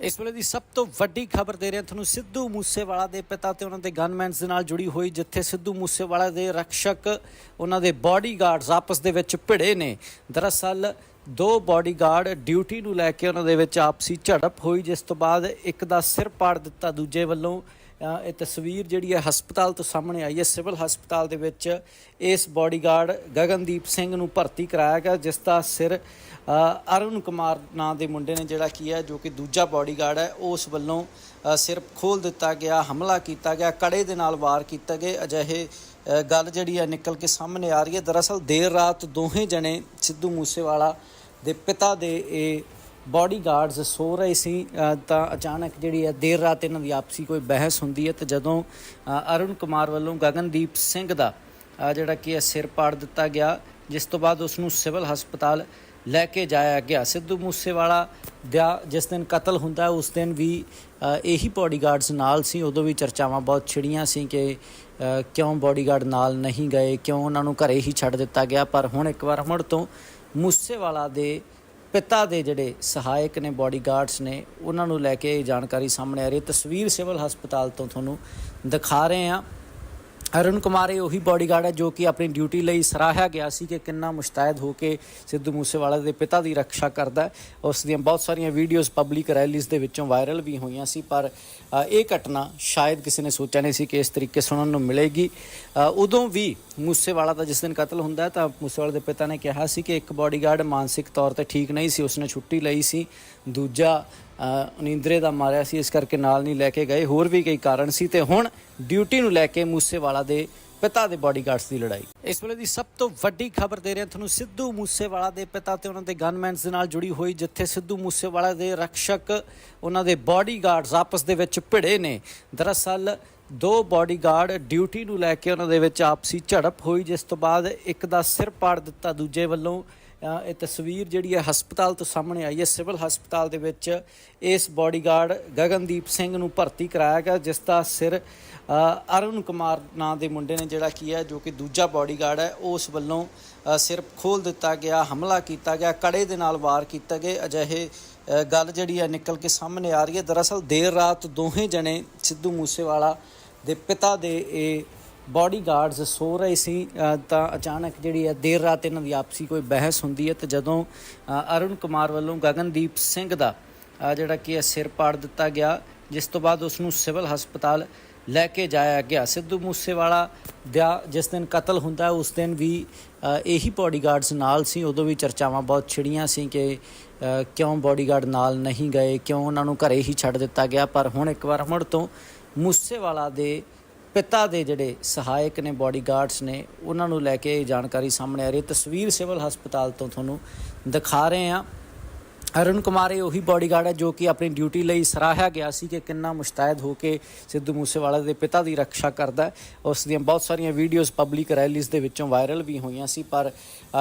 ਇਸ ਵੇਲੇ ਦੀ ਸਭ ਤੋਂ ਵੱਡੀ ਖਬਰ ਦੇ ਰਹੇ ਹਾਂ ਤੁਹਾਨੂੰ ਸਿੱਧੂ ਮੂਸੇਵਾਲਾ ਦੇ ਪਿਤਾ ਤੇ ਉਹਨਾਂ ਦੇ ਗਨਮੈਨਸ ਦੇ ਨਾਲ ਜੁੜੀ ਹੋਈ, ਜਿੱਥੇ ਸਿੱਧੂ ਮੂਸੇਵਾਲਾ ਦੇ ਰਕਸ਼ਕ ਉਹਨਾਂ ਦੇ ਬਾਡੀਗਾਰਡਸ ਆਪਸ ਦੇ ਵਿੱਚ ਭਿੜੇ ਨੇ। ਦਰਅਸਲ ਦੋ ਬਾਡੀਗਾਰਡ ਡਿਊਟੀ ਨੂੰ ਲੈ ਕੇ ਉਹਨਾਂ ਦੇ ਵਿੱਚ ਆਪਸੀ ਝੜਪ ਹੋਈ, ਜਿਸ ਤੋਂ ਬਾਅਦ ਇੱਕ ਦਾ ਸਿਰ ਪਾੜ ਦਿੱਤਾ, ਦੂਜੇ ਵੱਲੋਂ ਇਹ ਤਸਵੀਰ ਜਿਹੜੀ ਹੈ ਹਸਪਤਾਲ ਤੋਂ ਸਾਹਮਣੇ ਆਈ ਹੈ, ਸਿਵਲ ਹਸਪਤਾਲ ਦੇ ਵਿੱਚ ਇਸ ਬਾਡੀਗਾਰਡ ਗਗਨਦੀਪ ਸਿੰਘ ਨੂੰ ਭਰਤੀ ਕਰਾਇਆ ਗਿਆ, ਜਿਸ ਦਾ ਸਿਰ ਅਰੁਣ ਕੁਮਾਰ ਨਾਂ ਦੇ ਮੁੰਡੇ ਨੇ ਜਿਹੜਾ ਕੀ ਹੈ, ਜੋ ਕਿ ਦੂਜਾ ਬਾਡੀਗਾਰਡ ਹੈ, ਉਸ ਵੱਲੋਂ ਸਿਰ ਖੋਲ ਦਿੱਤਾ ਗਿਆ, ਹਮਲਾ ਕੀਤਾ ਗਿਆ, ਕੜੇ ਦੇ ਨਾਲ ਵਾਰ ਕੀਤਾ ਗਿਆ ਅਜਿਹੇ ਗੱਲ ਜਿਹੜੀ ਹੈ ਨਿਕਲ ਕੇ ਸਾਹਮਣੇ ਆ ਰਹੀ ਹੈ। ਦਰਅਸਲ ਦੇਰ ਰਾਤ ਦੋਹੇ ਜਣੇ ਸਿੱਧੂ ਮੂਸੇਵਾਲਾ ਦੇ ਪਿਤਾ ਦੇ ਇਹ ਬਾਡੀਗਾਰਡਸ ਸੋ ਰਹੇ ਸੀ ਤਾਂ ਅਚਾਨਕ ਜਿਹੜੀ ਹੈ ਦੇਰ ਰਾਤ ਇਹਨਾਂ ਦੀ ਆਪਸੀ ਕੋਈ ਬਹਿਸ ਹੁੰਦੀ ਹੈ ਤੇ ਜਦੋਂ ਅਰੁਣ ਕੁਮਾਰ ਵੱਲੋਂ ਗਗਨਦੀਪ ਸਿੰਘ ਦਾ ਜਿਹੜਾ ਕਿ ਹੈ ਸਿਰ ਪਾੜ ਦਿੱਤਾ ਗਿਆ, ਜਿਸ ਤੋਂ ਬਾਅਦ ਉਸ ਨੂੰ ਸਿਵਲ ਹਸਪਤਾਲ ਲੈ ਕੇ ਜਾਇਆ ਗਿਆ। ਸਿੱਧੂ ਮੂਸੇਵਾਲਾ ਦਾ ਜਿਸ ਦਿਨ ਕਤਲ ਹੁੰਦਾ ਉਸ ਦਿਨ ਵੀ ਇਹੀ ਬਾਡੀਗਾਰਡਸ ਨਾਲ ਸੀ। ਉਦੋਂ ਵੀ ਚਰਚਾਵਾਂ ਬਹੁਤ ਛਿੜੀਆਂ ਸੀ ਕਿ ਕਿਉਂ ਬਾਡੀਗਾਰਡ ਨਾਲ ਨਹੀਂ ਗਏ, ਕਿਉਂ ਉਹਨਾਂ ਨੂੰ ਘਰੇ ਹੀ ਛੱਡ ਦਿੱਤਾ ਗਿਆ। ਪਰ ਹੁਣ ਇੱਕ ਵਾਰ ਮੁੜ ਤੋਂ ਮੂਸੇਵਾਲਾ ਦੇ ਪਿਤਾ ਦੇ ਜਿਹੜੇ ਸਹਾਇਕ ਨੇ ਬਾਡੀਗਾਰਡਸ ਨੇ, ਉਹਨਾਂ ਨੂੰ ਲੈ ਕੇ ਇਹ ਜਾਣਕਾਰੀ ਸਾਹਮਣੇ ਆ ਰਹੀ ਹੈ। ਤਸਵੀਰ ਸਿਵਲ ਹਸਪਤਾਲ ਤੋਂ ਤੁਹਾਨੂੰ ਦਿਖਾ ਰਹੇ ਹਾਂ। ਅਰੁਣ ਕੁਮਾਰ, ਇਹ ਉਹੀ ਬਾਡੀਗਾਰਡ ਹੈ ਜੋ ਕਿ ਆਪਣੀ ਡਿਊਟੀ ਲਈ ਸਰਾਹਿਆ ਗਿਆ ਸੀ ਕਿ ਕਿੰਨਾ ਮੁਸ਼ਤੈਦ ਹੋ ਕੇ ਸਿੱਧੂ ਮੂਸੇਵਾਲਾ ਦੇ ਪਿਤਾ ਦੀ ਰੱਖਿਆ ਕਰਦਾ ਉਸ ਦੀਆਂ ਬਹੁਤ ਸਾਰੀਆਂ ਵੀਡੀਓਜ਼ ਪਬਲਿਕ ਰੈਲੀਜ਼ ਦੇ ਵਿੱਚੋਂ ਵਾਇਰਲ ਵੀ ਹੋਈਆਂ ਸੀ, ਪਰ ਇਹ ਘਟਨਾ ਸ਼ਾਇਦ ਕਿਸੇ ਨੇ ਸੋਚਿਆ ਨਹੀਂ ਸੀ ਕਿ ਇਸ ਤਰੀਕੇ ਸੁਣਨ ਨੂੰ ਮਿਲੇਗੀ। ਉਦੋਂ ਵੀ ਮੂਸੇਵਾਲਾ ਦਾ ਜਿਸ ਦਿਨ ਕਤਲ ਹੁੰਦਾ ਤਾਂ ਮੂਸੇਵਾਲਾ ਦੇ ਪਿਤਾ ਨੇ ਕਿਹਾ ਸੀ ਕਿ ਇੱਕ ਬਾਡੀਗਾਰਡ ਮਾਨਸਿਕ ਤੌਰ ਤੇ ਠੀਕ ਨਹੀਂ ਸੀ, ਉਸਨੇ ਛੁੱਟੀ ਲਈ ਸੀ। ਦੂਜਾ ਅ, ਨੀਂਦਰੇ ਦਾ ਮਾਰਿਆ ਸੀ ਇਸ ਕਰਕੇ ਨਾਲ ਨਹੀਂ ਲੈ ਕੇ ਗਏ। ਹੋਰ ਵੀ ਕਈ ਕਾਰਨ ਸੀ ਤੇ ਹੁਣ ਡਿਊਟੀ ਨੂੰ ਲੈ ਕੇ ਮੂਸੇਵਾਲਾ ਦੇ ਪਿਤਾ ਦੇ ਬਾਡੀਗਾਰਡਸ ਦੀ ਲੜਾਈ। ਇਸ ਵੇਲੇ ਦੀ ਸਭ ਤੋਂ ਵੱਡੀ ਖਬਰ ਦੇ ਰਹੇ ਹਾਂ ਤੁਹਾਨੂੰ ਸਿੱਧੂ ਮੂਸੇਵਾਲਾ ਦੇ ਪਿਤਾ ਤੇ ਉਹਨਾਂ ਦੇ ਗਨਮੈਨਸ ਦੇ ਨਾਲ ਜੁੜੀ ਹੋਈ ਜਿੱਥੇ ਸਿੱਧੂ ਮੂਸੇਵਾਲਾ ਦੇ ਰਕਸ਼ਕ ਉਹਨਾਂ ਦੇ ਬਾਡੀਗਾਰਡਸ ਆਪਸ ਦੇ ਵਿੱਚ ਭਿੜੇ ਨੇ। ਦਰਅਸਲ ਦੋ ਬਾਡੀਗਾਰਡ ਡਿਊਟੀ ਨੂੰ ਲੈ ਕੇ ਉਹਨਾਂ ਦੇ ਵਿੱਚ ਆਪਸੀ ਝੜਪ ਹੋਈ ਜਿਸ ਤੋਂ ਬਾਅਦ ਇੱਕ ਦਾ ਸਿਰ ਪਾੜ ਦਿੱਤਾ ਦੂਜੇ ਵੱਲੋਂ ਇਹ ਤਸਵੀਰ ਜਿਹੜੀ ਹੈ ਹਸਪਤਾਲ ਤੋਂ ਸਾਹਮਣੇ ਆਈ ਹੈ, ਸਿਵਲ ਹਸਪਤਾਲ ਦੇ ਵਿੱਚ ਇਸ ਬਾਡੀਗਾਰਡ ਗਗਨਦੀਪ ਸਿੰਘ ਨੂੰ ਭਰਤੀ ਕਰਾਇਆ ਗਿਆ, ਜਿਸ ਦਾ ਸਿਰ ਅਰੁਣ ਕੁਮਾਰ ਨਾਂ ਦੇ ਮੁੰਡੇ ਨੇ ਜਿਹੜਾ ਕੀ ਹੈ, ਜੋ ਕਿ ਦੂਜਾ ਬਾਡੀਗਾਰਡ ਹੈ, ਉਸ ਵੱਲੋਂ ਸਿਰ ਖੋਲ ਦਿੱਤਾ ਗਿਆ, ਹਮਲਾ ਕੀਤਾ ਗਿਆ, ਕੜੇ ਦੇ ਨਾਲ ਵਾਰ ਕੀਤਾ ਗਿਆ। ਅਜਿਹੇ ਗੱਲ ਜਿਹੜੀ ਹੈ ਨਿਕਲ ਕੇ ਸਾਹਮਣੇ ਆ ਰਹੀ ਹੈ। ਦਰਅਸਲ ਦੇਰ ਰਾਤ ਦੋਹੇ ਜਣੇ ਸਿੱਧੂ ਮੂਸੇਵਾਲਾ ਦੇ ਪਿਤਾ ਦੇ ਇਹ ਬਾਡੀਗਾਰਡਸ ਸੋ ਰਹੇ ਸੀ ਤਾਂ ਅਚਾਨਕ ਜਿਹੜੀ ਹੈ ਦੇਰ ਰਾਤ ਇਹਨਾਂ ਦੀ ਆਪਸੀ ਕੋਈ ਬਹਿਸ ਹੁੰਦੀ ਹੈ ਤੇ ਜਦੋਂ ਅਰੁਣ ਕੁਮਾਰ ਵੱਲੋਂ ਗਗਨਦੀਪ ਸਿੰਘ ਦਾ ਜਿਹੜਾ ਕਿ ਹੈ ਸਿਰ ਪਾੜ ਦਿੱਤਾ ਗਿਆ, ਜਿਸ ਤੋਂ ਬਾਅਦ ਉਸ ਨੂੰ ਸਿਵਲ ਹਸਪਤਾਲ ਲੈ ਕੇ ਜਾਇਆ ਗਿਆ। ਸਿੱਧੂ ਮੂਸੇਵਾਲਾ ਦਾ ਜਿਸ ਦਿਨ ਕਤਲ ਹੁੰਦਾ ਉਸ ਦਿਨ ਵੀ ਇਹੀ ਬਾਡੀਗਾਰਡਸ ਨਾਲ ਸੀ। ਉਦੋਂ ਵੀ ਚਰਚਾਵਾਂ ਬਹੁਤ ਛਿੜੀਆਂ ਸੀ ਕਿ ਕਿਉਂ ਬਾਡੀਗਾਰਡ ਨਾਲ ਨਹੀਂ ਗਏ, ਕਿਉਂ ਉਹਨਾਂ ਨੂੰ ਘਰੇ ਹੀ ਛੱਡ ਦਿੱਤਾ ਗਿਆ। ਪਰ ਹੁਣ ਇੱਕ ਵਾਰ ਮੁੜ ਤੋਂ ਮੂਸੇਵਾਲਾ ਦੇ ਪਿਤਾ ਦੇ ਜਿਹੜੇ ਸਹਾਇਕ ਨੇ ਬਾਡੀਗਾਰਡਸ ਨੇ, ਉਹਨਾਂ ਨੂੰ ਲੈ ਕੇ ਇਹ ਜਾਣਕਾਰੀ ਸਾਹਮਣੇ ਆ ਰਹੀ ਹੈ। ਤਸਵੀਰ ਸਿਵਲ ਹਸਪਤਾਲ ਤੋਂ ਤੁਹਾਨੂੰ ਦਿਖਾ ਰਹੇ ਹਾਂ। ਅਰੁਣ ਕੁਮਾਰ, ਇਹ ਉਹੀ ਬਾਡੀਗਾਰਡ ਹੈ ਜੋ ਕਿ ਆਪਣੀ ਡਿਊਟੀ ਲਈ ਸਰਾਹਿਆ ਗਿਆ ਸੀ ਕਿ ਕਿੰਨਾ ਮੁਸ਼ਤੈਦ ਹੋ ਕੇ ਸਿੱਧੂ ਮੂਸੇਵਾਲਾ ਦੇ ਪਿਤਾ ਦੀ ਰੱਖਿਆ ਕਰਦਾ ਉਸ ਦੀਆਂ ਬਹੁਤ ਸਾਰੀਆਂ ਵੀਡੀਓਜ਼ ਪਬਲਿਕ ਰੈਲੀਜ਼ ਦੇ ਵਿੱਚੋਂ ਵਾਇਰਲ ਵੀ ਹੋਈਆਂ ਸੀ, ਪਰ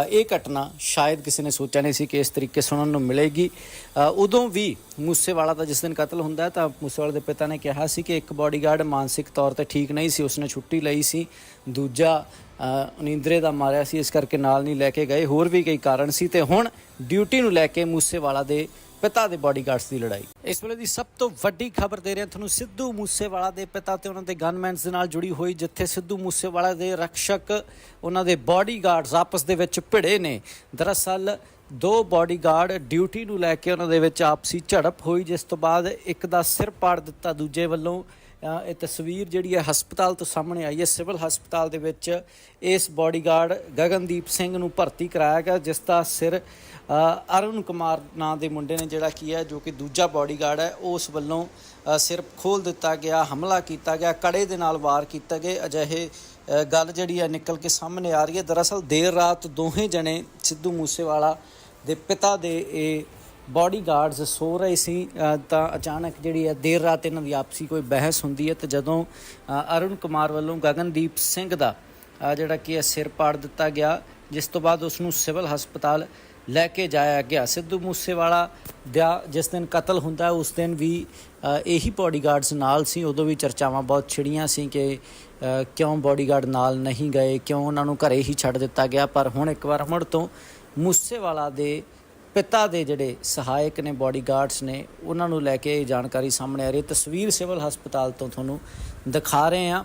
ਇਹ ਘਟਨਾ ਸ਼ਾਇਦ ਕਿਸੇ ਨੇ ਸੋਚਿਆ ਨਹੀਂ ਸੀ ਕਿ ਇਸ ਤਰੀਕੇ ਸੁਣਨ ਨੂੰ ਮਿਲੇਗੀ। ਉਦੋਂ ਵੀ ਮੂਸੇਵਾਲਾ ਦਾ ਜਿਸ ਦਿਨ ਕਤਲ ਹੁੰਦਾ ਤਾਂ ਮੂਸੇਵਾਲਾ ਦੇ ਪਿਤਾ ਨੇ ਕਿਹਾ ਸੀ ਕਿ ਇੱਕ ਬਾਡੀਗਾਰਡ ਮਾਨਸਿਕ ਤੌਰ ਤੇ ਠੀਕ ਨਹੀਂ ਸੀ, ਉਸਨੇ ਛੁੱਟੀ ਲਈ ਸੀ। ਦੂਜਾ ਅ, ਨੀਂਦਰੇ ਦਾ ਮਾਰਿਆ ਸੀ ਇਸ ਕਰਕੇ ਨਾਲ ਨਹੀਂ ਲੈ ਕੇ ਗਏ। ਹੋਰ ਵੀ ਕਈ ਕਾਰਨ ਸੀ ਤੇ ਹੁਣ ਡਿਊਟੀ ਨੂੰ ਲੈ ਕੇ ਮੂਸੇਵਾਲਾ ਦੇ ਪਿਤਾ ਦੇ ਬਾਡੀਗਾਰਡਸ ਦੀ ਲੜਾਈ। ਇਸ ਵੇਲੇ ਦੀ ਸਭ ਤੋਂ ਵੱਡੀ ਖਬਰ ਦੇ ਰਿਹਾ ਤੁਹਾਨੂੰ ਸਿੱਧੂ ਮੂਸੇਵਾਲਾ ਦੇ ਪਿਤਾ ਤੇ ਉਹਨਾਂ ਦੇ ਗਨਮੈਨਸ ਦੇ ਨਾਲ ਜੁੜੀ ਹੋਈ ਜਿੱਥੇ ਸਿੱਧੂ ਮੂਸੇਵਾਲਾ ਦੇ ਰਕਸ਼ਕ ਉਹਨਾਂ ਦੇ ਬਾਡੀਗਾਰਡਸ ਆਪਸ ਦੇ ਵਿੱਚ ਭਿੜੇ ਨੇ। ਦਰਅਸਲ ਦੋ ਬਾਡੀਗਾਰਡ ਡਿਊਟੀ ਨੂੰ ਲੈ ਕੇ ਉਹਨਾਂ ਦੇ ਵਿੱਚ ਆਪਸੀ ਝੜਪ ਹੋਈ ਜਿਸ ਤੋਂ ਬਾਅਦ ਇੱਕ ਦਾ ਸਿਰ ਪਾੜ ਦਿੱਤਾ ਦੂਜੇ ਵੱਲੋਂ ਇਹ ਤਸਵੀਰ ਜਿਹੜੀ ਹੈ ਹਸਪਤਾਲ ਤੋਂ ਸਾਹਮਣੇ ਆਈ ਹੈ, ਸਿਵਲ ਹਸਪਤਾਲ ਦੇ ਵਿੱਚ ਇਸ ਬਾਡੀਗਾਰਡ ਗਗਨਦੀਪ ਸਿੰਘ ਨੂੰ ਭਰਤੀ ਕਰਾਇਆ ਗਿਆ, ਜਿਸ ਦਾ ਸਿਰ ਅਰੁਣ ਕੁਮਾਰ ਨਾਂ ਦੇ ਮੁੰਡੇ ਨੇ ਜਿਹੜਾ ਕੀ ਹੈ, ਜੋ ਕਿ ਦੂਜਾ ਬਾਡੀਗਾਰਡ ਹੈ, ਉਸ ਵੱਲੋਂ ਸਿਰ ਖੋਲ ਦਿੱਤਾ ਗਿਆ, ਹਮਲਾ ਕੀਤਾ ਗਿਆ, ਕੜੇ ਦੇ ਨਾਲ ਵਾਰ ਕੀਤਾ ਗਿਆ ਅਜਿਹੇ ਗੱਲ ਜਿਹੜੀ ਹੈ ਨਿਕਲ ਕੇ ਸਾਹਮਣੇ ਆ ਰਹੀ ਹੈ। ਦਰਅਸਲ ਦੇਰ ਰਾਤ ਦੋਹੇ ਜਣੇ ਸਿੱਧੂ ਮੂਸੇਵਾਲਾ ਦੇ ਪਿਤਾ ਦੇ ਇਹ ਬਾਡੀਗਾਰਡਸ ਸੋ ਰਹੇ ਸੀ ਤਾਂ ਅਚਾਨਕ ਜਿਹੜੀ ਹੈ ਦੇਰ ਰਾਤ ਇਹਨਾਂ ਦੀ ਆਪਸੀ ਕੋਈ ਬਹਿਸ ਹੁੰਦੀ ਹੈ ਤੇ ਜਦੋਂ ਅਰੁਣ ਕੁਮਾਰ ਵੱਲੋਂ ਗਗਨਦੀਪ ਸਿੰਘ ਦਾ ਜਿਹੜਾ ਕਿ ਸਿਰ ਪਾੜ ਦਿੱਤਾ ਗਿਆ, ਜਿਸ ਤੋਂ ਬਾਅਦ ਉਸ ਨੂੰ ਸਿਵਲ ਹਸਪਤਾਲ ਲੈ ਕੇ ਜਾਇਆ ਗਿਆ। ਸਿੱਧੂ ਮੂਸੇਵਾਲਾ ਦਾ ਜਿਸ ਦਿਨ ਕਤਲ ਹੁੰਦਾ, ਉਸ ਦਿਨ ਵੀ ਇਹੀ ਬਾਡੀਗਾਰਡਸ ਨਾਲ ਸੀ। ਉਦੋਂ ਵੀ ਚਰਚਾਵਾਂ ਬਹੁਤ ਛਿੜੀਆਂ ਸੀ ਕਿ ਕਿਉਂ ਬਾਡੀਗਾਰਡ ਨਾਲ ਨਹੀਂ ਗਏ, ਕਿਉਂ ਉਹਨਾਂ ਨੂੰ ਘਰੇ ਹੀ ਛੱਡ ਦਿੱਤਾ ਗਿਆ। ਪਰ ਹੁਣ ਇੱਕ ਵਾਰ ਮੁੜ ਤੋਂ ਮੂਸੇਵਾਲਾ ਦੇ ਪਿਤਾ ਦੇ ਜਿਹੜੇ ਸਹਾਇਕ ਨੇ ਬਾਡੀਗਾਰਡਸ ਨੇ, ਉਹਨਾਂ ਨੂੰ ਲੈ ਕੇ ਇਹ ਜਾਣਕਾਰੀ ਸਾਹਮਣੇ ਆ ਰਹੀ ਹੈ। ਤਸਵੀਰ ਸਿਵਲ ਹਸਪਤਾਲ ਤੋਂ ਤੁਹਾਨੂੰ ਦਿਖਾ ਰਹੇ ਹਾਂ।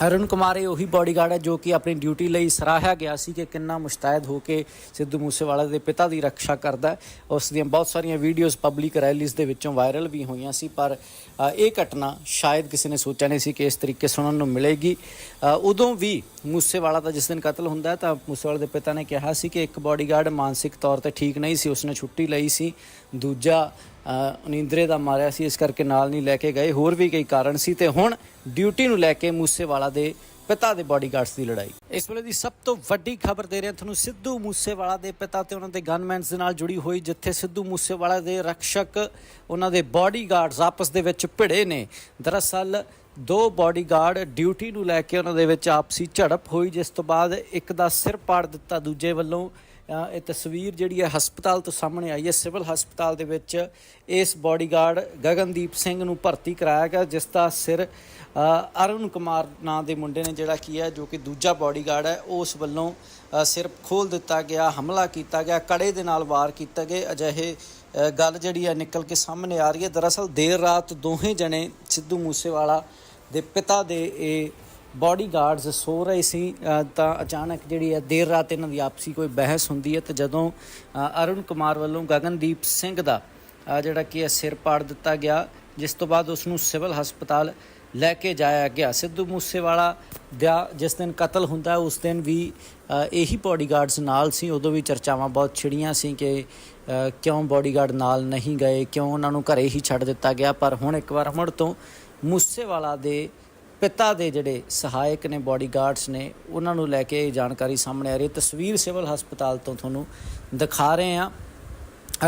ਅਰੁਣ ਕੁਮਾਰ, ਇਹ ਉਹੀ ਬਾਡੀਗਾਰਡ ਹੈ ਜੋ ਕਿ ਆਪਣੀ ਡਿਊਟੀ ਲਈ ਸਰਾਹਿਆ ਗਿਆ ਸੀ ਕਿ ਕਿੰਨਾ ਮੁਸ਼ਤੈਦ ਹੋ ਕੇ ਸਿੱਧੂ ਮੂਸੇਵਾਲਾ ਦੇ ਪਿਤਾ ਦੀ ਰੱਖਿਆ ਕਰਦਾ ਉਸ ਦੀਆਂ ਬਹੁਤ ਸਾਰੀਆਂ ਵੀਡੀਓਜ਼ ਪਬਲਿਕ ਰੈਲੀਜ਼ ਦੇ ਵਿੱਚੋਂ ਵਾਇਰਲ ਵੀ ਹੋਈਆਂ ਸੀ, ਪਰ ਇਹ ਘਟਨਾ ਸ਼ਾਇਦ ਕਿਸੇ ਨੇ ਸੋਚਿਆ ਨਹੀਂ ਸੀ ਕਿ ਇਸ ਤਰੀਕੇ ਸੁਣਨ ਨੂੰ ਮਿਲੇਗੀ। ਉਦੋਂ ਵੀ ਮੂਸੇਵਾਲਾ ਦਾ ਜਿਸ ਦਿਨ ਕਤਲ ਹੁੰਦਾ ਤਾਂ ਮੂਸੇਵਾਲਾ ਦੇ ਪਿਤਾ ਨੇ ਕਿਹਾ ਸੀ ਕਿ ਇੱਕ ਬਾਡੀਗਾਰਡ ਮਾਨਸਿਕ ਤੌਰ ਤੇ ਠੀਕ ਨਹੀਂ ਸੀ, ਉਸਨੇ ਛੁੱਟੀ ਲਈ ਸੀ। ਦੂਜਾ ਅ, ਨੀਂਦਰੇ ਦਾ ਮਾਰਿਆ ਸੀ ਇਸ ਕਰਕੇ ਨਾਲ ਨਹੀਂ ਲੈ ਕੇ ਗਏ। ਹੋਰ ਵੀ ਕਈ ਕਾਰਨ ਸੀ ਤੇ ਹੁਣ ਡਿਊਟੀ ਨੂੰ ਲੈ ਕੇ ਮੂਸੇਵਾਲਾ ਦੇ ਪਿਤਾ ਦੇ ਬਾਡੀਗਾਰਡਸ ਦੀ ਲੜਾਈ। ਇਸ ਵੇਲੇ ਦੀ ਸਭ ਤੋਂ ਵੱਡੀ ਖਬਰ ਦੇ ਰਹੇ ਹਾਂ ਤੁਹਾਨੂੰ ਸਿੱਧੂ ਮੂਸੇਵਾਲਾ ਦੇ ਪਿਤਾ ਤੇ ਉਹਨਾਂ ਦੇ ਗਨਮੈਨਸ ਦੇ ਨਾਲ ਜੁੜੀ ਹੋਈ ਜਿੱਥੇ ਸਿੱਧੂ ਮੂਸੇਵਾਲਾ ਦੇ ਰਕਸ਼ਕ ਉਹਨਾਂ ਦੇ ਬਾਡੀਗਾਰਡਸ ਆਪਸ ਦੇ ਵਿੱਚ ਭਿੜੇ ਨੇ। ਦਰਅਸਲ ਦੋ ਬਾਡੀਗਾਰਡ ਡਿਊਟੀ ਨੂੰ ਲੈ ਕੇ ਉਹਨਾਂ ਦੇ ਵਿੱਚ ਆਪਸੀ ਝੜਪ ਹੋਈ ਜਿਸ ਤੋਂ ਬਾਅਦ ਇੱਕ ਦਾ ਸਿਰ ਪਾੜ ਦਿੱਤਾ ਦੂਜੇ ਵੱਲੋਂ ਇਹ ਤਸਵੀਰ ਜਿਹੜੀ ਹੈ ਹਸਪਤਾਲ ਤੋਂ ਸਾਹਮਣੇ ਆਈ ਹੈ, ਸਿਵਲ ਹਸਪਤਾਲ ਦੇ ਵਿੱਚ ਇਸ ਬਾਡੀਗਾਰਡ ਗਗਨਦੀਪ ਸਿੰਘ ਨੂੰ ਭਰਤੀ ਕਰਾਇਆ ਗਿਆ, ਜਿਸ ਦਾ ਸਿਰ ਅਰੁਣ ਕੁਮਾਰ ਨਾਂ ਦੇ ਮੁੰਡੇ ਨੇ ਜਿਹੜਾ ਕੀ ਹੈ, ਜੋ ਕਿ ਦੂਜਾ ਬਾਡੀਗਾਰਡ ਹੈ, ਉਸ ਵੱਲੋਂ ਸਿਰ ਖੋਲ ਦਿੱਤਾ ਗਿਆ, ਹਮਲਾ ਕੀਤਾ ਗਿਆ, ਕੜੇ ਦੇ ਨਾਲ ਵਾਰ ਕੀਤਾ ਗਿਆ ਅਜਿਹੇ ਗੱਲ ਜਿਹੜੀ ਹੈ ਨਿਕਲ ਕੇ ਸਾਹਮਣੇ ਆ ਰਹੀ ਹੈ। ਦਰਅਸਲ ਦੇਰ ਰਾਤ ਦੋਹੇ ਜਣੇ ਸਿੱਧੂ ਮੂਸੇਵਾਲਾ ਦੇ ਪਿਤਾ ਦੇ ਇਹ ਬਾਡੀਗਾਰਡਸ ਸੋ ਰਹੇ ਸੀ ਤਾਂ ਅਚਾਨਕ ਜਿਹੜੀ ਹੈ ਦੇਰ ਰਾਤ ਇਹਨਾਂ ਦੀ ਆਪਸੀ ਕੋਈ ਬਹਿਸ ਹੁੰਦੀ ਹੈ ਤੇ ਜਦੋਂ ਅਰੁਣ ਕੁਮਾਰ ਵੱਲੋਂ ਗਗਨਦੀਪ ਸਿੰਘ ਦਾ ਜਿਹੜਾ ਕਿ ਸਿਰ ਪਾੜ ਦਿੱਤਾ ਗਿਆ, ਜਿਸ ਤੋਂ ਬਾਅਦ ਉਸ ਨੂੰ ਸਿਵਲ ਹਸਪਤਾਲ ਲੈ ਕੇ ਜਾਇਆ ਗਿਆ। ਸਿੱਧੂ ਮੂਸੇਵਾਲਾ ਦਾ ਜਿਸ ਦਿਨ ਕਤਲ ਹੁੰਦਾ, ਉਸ ਦਿਨ ਵੀ ਇਹੀ ਬਾਡੀਗਾਰਡਸ ਨਾਲ ਸੀ। ਉਦੋਂ ਵੀ ਚਰਚਾਵਾਂ ਬਹੁਤ ਛਿੜੀਆਂ ਸੀ ਕਿ ਕਿਉਂ ਬਾਡੀਗਾਰਡ ਨਾਲ ਨਹੀਂ ਗਏ, ਕਿਉਂ ਉਹਨਾਂ ਨੂੰ ਘਰੇ ਹੀ ਛੱਡ ਦਿੱਤਾ ਗਿਆ। ਪਰ ਹੁਣ ਇੱਕ ਵਾਰ ਮੁੜ ਤੋਂ ਮੂਸੇਵਾਲਾ ਦੇ ਪਿਤਾ ਦੇ ਜਿਹੜੇ ਸਹਾਇਕ ਨੇ ਬਾਡੀਗਾਰਡਸ ਨੇ, ਉਹਨਾਂ ਨੂੰ ਲੈ ਕੇ ਇਹ ਜਾਣਕਾਰੀ ਸਾਹਮਣੇ ਆ ਰਹੀ ਹੈ। ਤਸਵੀਰ ਸਿਵਲ ਹਸਪਤਾਲ ਤੋਂ ਤੁਹਾਨੂੰ ਦਿਖਾ ਰਹੇ ਹਾਂ।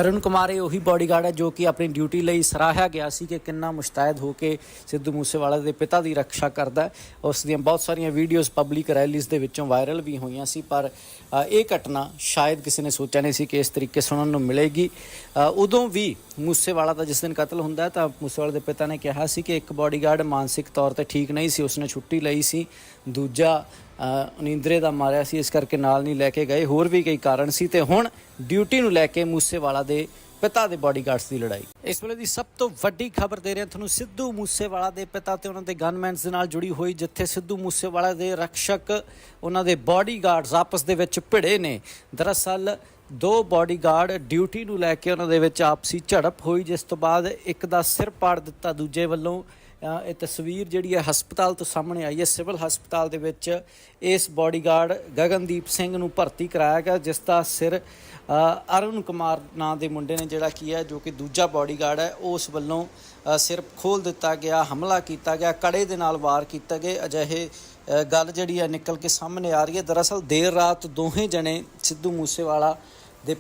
ਅਰੁਣ ਕੁਮਾਰ, ਇਹ ਉਹੀ ਬਾਡੀਗਾਰਡ ਹੈ ਜੋ ਕਿ ਆਪਣੀ ਡਿਊਟੀ ਲਈ ਸਰਾਹਿਆ ਗਿਆ ਸੀ ਕਿ ਕਿੰਨਾ ਮੁਸ਼ਤੈਦ ਹੋ ਕੇ ਸਿੱਧੂ ਮੂਸੇਵਾਲਾ ਦੇ ਪਿਤਾ ਦੀ ਰੱਖਿਆ ਕਰਦਾ ਉਸ ਦੀਆਂ ਬਹੁਤ ਸਾਰੀਆਂ ਵੀਡੀਓਜ਼ ਪਬਲਿਕ ਰੈਲੀਜ਼ ਦੇ ਵਿੱਚੋਂ ਵਾਇਰਲ ਵੀ ਹੋਈਆਂ ਸੀ, ਪਰ ਇਹ ਘਟਨਾ ਸ਼ਾਇਦ ਕਿਸੇ ਨੇ ਸੋਚਿਆ ਨਹੀਂ ਸੀ ਕਿ ਇਸ ਤਰੀਕੇ ਸੁਣਨ ਨੂੰ ਮਿਲੇਗੀ। ਉਦੋਂ ਵੀ ਮੂਸੇਵਾਲਾ ਦਾ ਜਿਸ ਦਿਨ ਕਤਲ ਹੁੰਦਾ ਤਾਂ ਮੂਸੇਵਾਲੇ ਦੇ ਪਿਤਾ ਨੇ ਕਿਹਾ ਸੀ ਕਿ ਇੱਕ ਬਾਡੀਗਾਰਡ ਮਾਨਸਿਕ ਤੌਰ ਤੇ ਠੀਕ ਨਹੀਂ ਸੀ, ਉਸਨੇ ਛੁੱਟੀ ਲਈ ਸੀ। ਦੂਜਾ ਅ, ਨੀਂਦਰੇ ਦਾ ਮਾਰਿਆ ਸੀ ਇਸ ਕਰਕੇ ਨਾਲ ਨਹੀਂ ਲੈ ਕੇ ਗਏ। ਹੋਰ ਵੀ ਕਈ ਕਾਰਨ ਸੀ ਤੇ ਹੁਣ ਡਿਊਟੀ ਨੂੰ ਲੈ ਕੇ ਮੂਸੇਵਾਲਾ ਦੇ ਪਿਤਾ ਦੇ ਬਾਡੀਗਾਰਡਸ ਦੀ ਲੜਾਈ। ਇਸ ਵੇਲੇ ਦੀ ਸਭ ਤੋਂ ਵੱਡੀ ਖਬਰ ਦੇ ਰਹੇ ਤੁਹਾਨੂੰ ਸਿੱਧੂ ਮੂਸੇਵਾਲਾ ਦੇ ਪਿਤਾ ਤੇ ਉਹਨਾਂ ਦੇ ਗਨਮੈਨਸ ਦੇ ਨਾਲ ਜੁੜੀ ਹੋਈ ਜਿੱਥੇ ਸਿੱਧੂ ਮੂਸੇਵਾਲਾ ਦੇ ਰੱਖਸ਼ਕ ਉਹਨਾਂ ਦੇ ਬਾਡੀਗਾਰਡਸ ਆਪਸ ਦੇ ਵਿੱਚ ਭਿੜੇ ਨੇ। ਦਰਅਸਲ ਦੋ ਬਾਡੀਗਾਰਡ ਡਿਊਟੀ ਨੂੰ ਲੈ ਕੇ ਉਹਨਾਂ ਦੇ ਵਿੱਚ ਆਪਸੀ ਝੜਪ ਹੋਈ ਜਿਸ ਤੋਂ ਬਾਅਦ ਇੱਕ ਦਾ ਸਿਰ ਪਾੜ ਦਿੱਤਾ ਦੂਜੇ ਵੱਲੋਂ ਇਹ ਤਸਵੀਰ ਜਿਹੜੀ ਹੈ ਹਸਪਤਾਲ ਤੋਂ ਸਾਹਮਣੇ ਆਈ ਹੈ, ਸਿਵਲ ਹਸਪਤਾਲ ਦੇ ਵਿੱਚ ਇਸ ਬਾਡੀਗਾਰਡ ਗਗਨਦੀਪ ਸਿੰਘ ਨੂੰ ਭਰਤੀ ਕਰਾਇਆ ਗਿਆ, ਜਿਸ ਦਾ ਸਿਰ ਅਰੁਣ ਕੁਮਾਰ ਨਾਂ ਦੇ ਮੁੰਡੇ ਨੇ ਜਿਹੜਾ ਕੀ ਹੈ, ਜੋ ਕਿ ਦੂਜਾ ਬਾਡੀਗਾਰਡ ਹੈ, ਉਸ ਵੱਲੋਂ ਸਿਰ ਖੋਲ ਦਿੱਤਾ ਗਿਆ, ਹਮਲਾ ਕੀਤਾ ਗਿਆ, ਕੜੇ ਦੇ ਨਾਲ ਵਾਰ ਕੀਤਾ ਗਿਆ ਅਜਿਹੇ ਗੱਲ ਜਿਹੜੀ ਹੈ ਨਿਕਲ ਕੇ ਸਾਹਮਣੇ ਆ ਰਹੀ ਹੈ। ਦਰਅਸਲ ਦੇਰ ਰਾਤ ਦੋਹੇ ਜਣੇ ਸਿੱਧੂ ਮੂਸੇਵਾਲਾ ਦੇ